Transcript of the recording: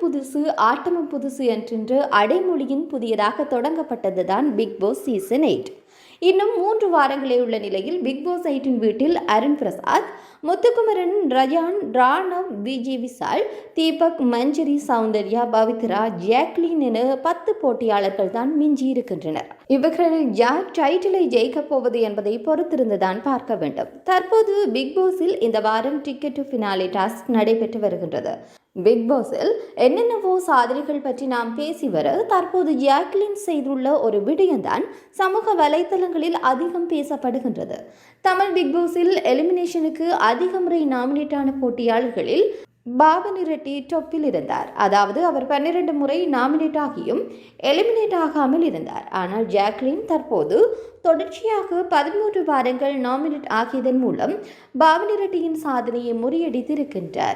புதுசு ஆட்டமும் புதுசு என்றென்று அடைமொழியின் புதியதாக தொடங்கப்பட்டதுதான் பிக் பாஸ் சீசன் எயிட். இன்னும் மூன்று வாரங்களே உள்ள நிலையில் பிக் பாஸ் எயிட்டின் வீட்டில் அருண் பிரசாத் முத்துக்குமரன் ரயான் ராணவ் விஜய் விசால் தீபக் மஞ்சரி சௌந்தர்யா பவித்ரா ஜாக்லின் என பத்து போட்டியாளர்கள் தான் மிஞ்சி இருக்கின்றனர் இவர்களில் யார் டைட்டிலை ஜெயிக்கப் போவது என்பதை பொறுத்திருந்துதான் பார்க்க வேண்டும். தற்போது பிக் பாஸில் இந்த வாரம் டிக்கெட் டு ஃபினாலே டாஸ்க் நடைபெற்று வருகின்றது. பிக் பாஸில் என்னென்னவோ சாதனைகள் பற்றி நாம் பேசி வர தற்போது ஜாக்லின் செய்துள்ள ஒரு விடயம்தான் சமூக வலைத்தளங்களில் அதிகம் பேசப்படுகின்றது. தமிழ் பிக் பாஸில் எலிமினேஷனுக்கு அதிக முறை நாமினேட் ஆன போட்டியாளர்களில் பாபனி ரெட்டி டொப்பில் இருந்தார். அதாவது அவர் பன்னிரண்டு முறை நாமினேட் ஆகியும் எலிமினேட் ஆகாமல் இருந்தார். ஆனால் ஜாக்லின் தற்போது தொடர்ச்சியாக பதிமூன்று வாரங்கள் நாமினேட் ஆகியதன் மூலம் பாபனி ரெட்டியின் சாதனையை முறியடித்திருக்கின்றார்.